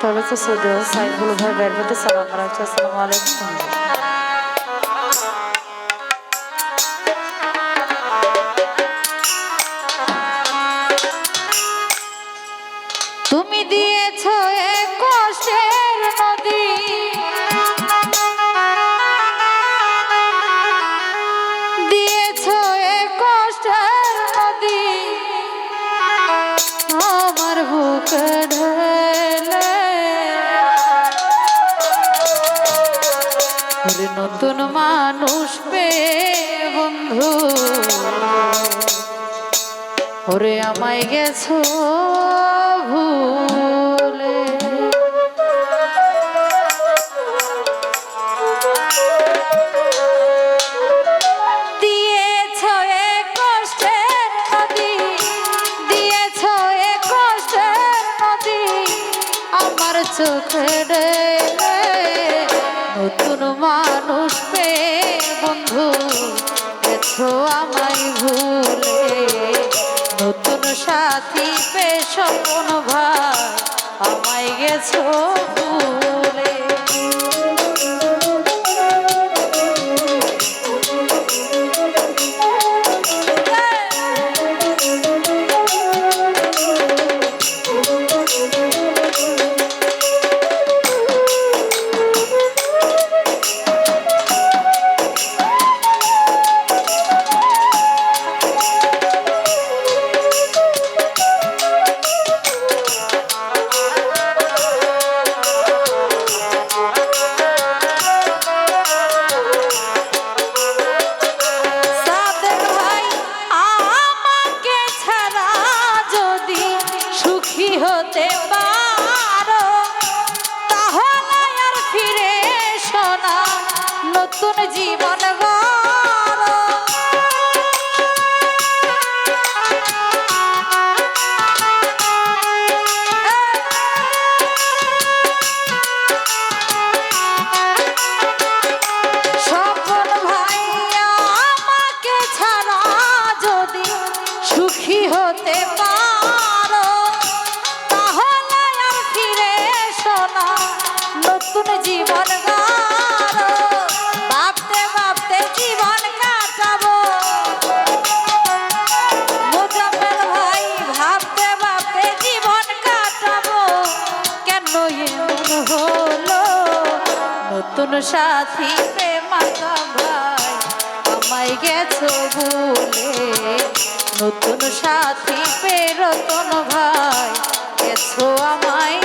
Tövbe tesadüğü saygılı ve vermedi selamlar. Selamun Aleyküm. মানুষ পেয়ে বন্ধু। ওরে আমায় গেছো ভুলে। আমার চোখে নতুন মানুষ পেয়ে বন্ধু? গেছো আমায় ভুলে। নতুন সাথী পে স্বপ্ন ভাই আমায় গেছো ভুলে। জীবন সাথী প্রেমাতা ভাই আমায় গেছো বলে নতুন সাথী পেরতন ভাই গেছো আমায়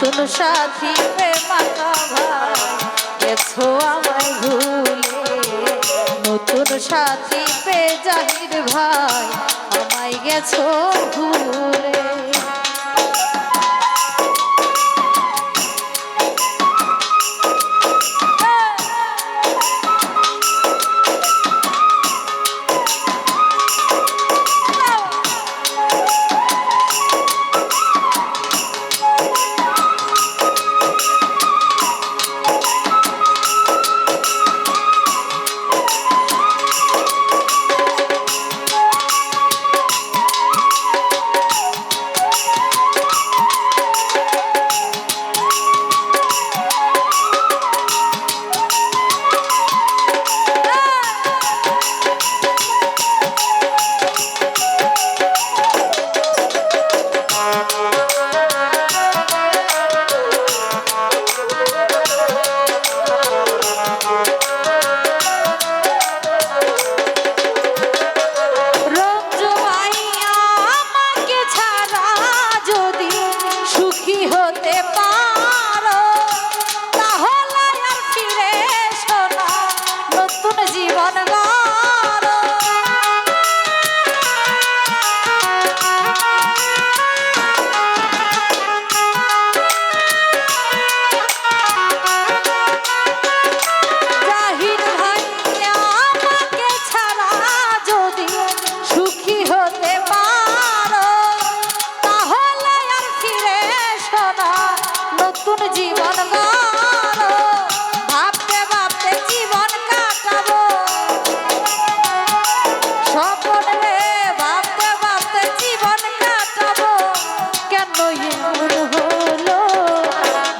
নতুন সাথী প্রেমাতা ভাই গেছো আমায় ভুলে। নতুন সাথী পে জাহির ভাই, আমায় গেছো ভুলে।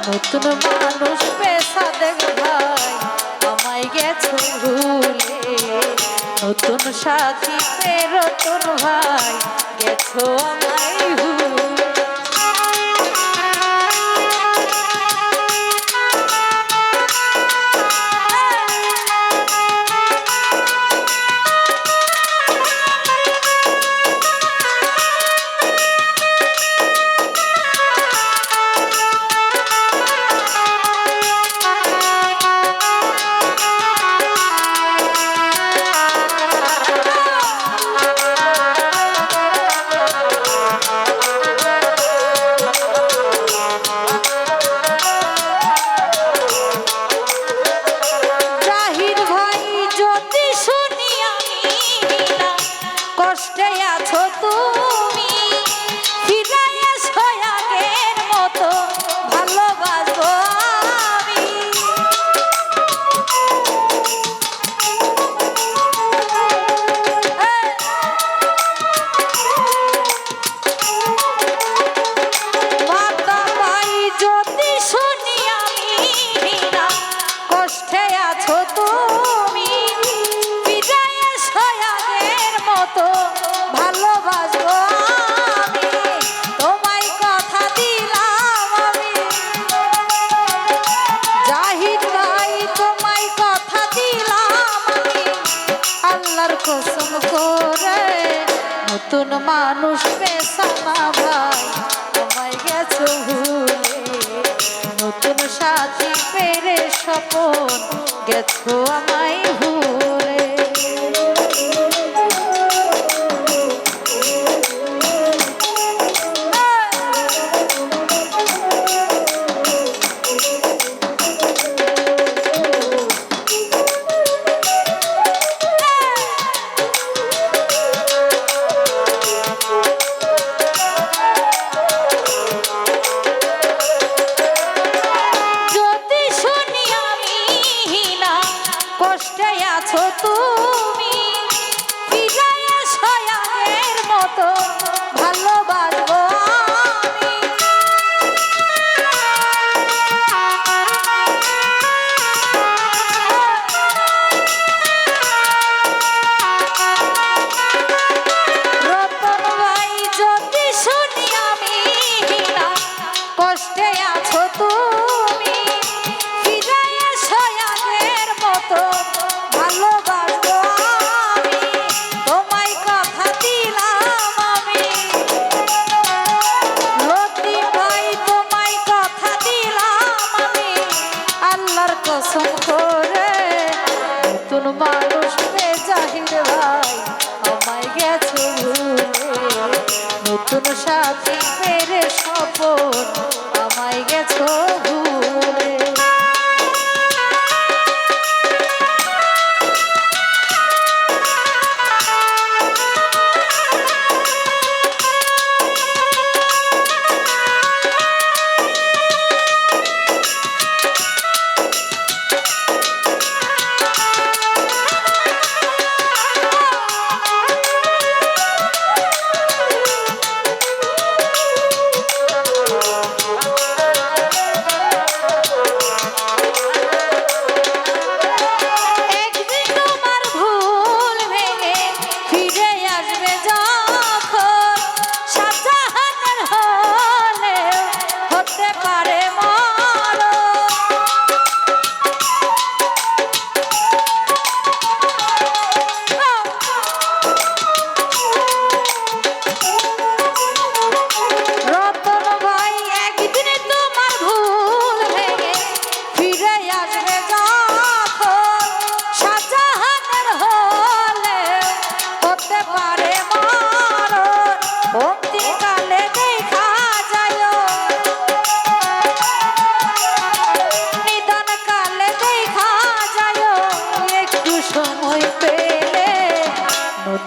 নতুন মানুষ পেশা দেখ গেছো ভুলে। নতুন সাথী পেরতন ভাই গেছো আমায় ভুলে। করে নতুন মানুষ পেশামা ভাই তোমায় গেছো ভুলে নতুন সাথী পেরে স্বপন। গেছো আমায় আছো তুমি? বিজয়ে সয়ানের মতো আল্লাহর কসম করে নতুন মানুষ পে জাহির ভাই আমায় গেছো নতুন সাথী মেরে সপন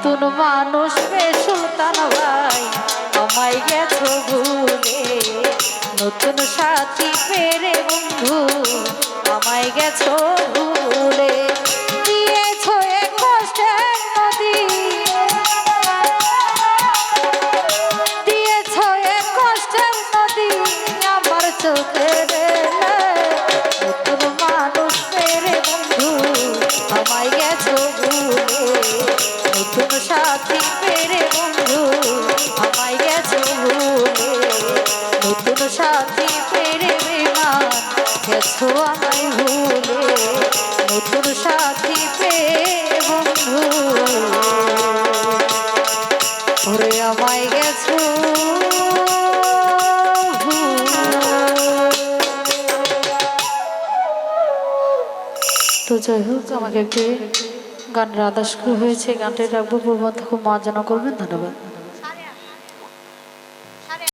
নতুন মানুষ পে সুলতান ভাই, আমায় গেছো ভুলে। নতুন সাথী পেরে বন্ধু, আমায় গেছো ভুলে। আমায় তো যাই হোক, আমাকে একটি গান রাধাস হয়েছে গানটি রাখব। প্রবন্ধ খুব মজা করবেন, ধন্যবাদ।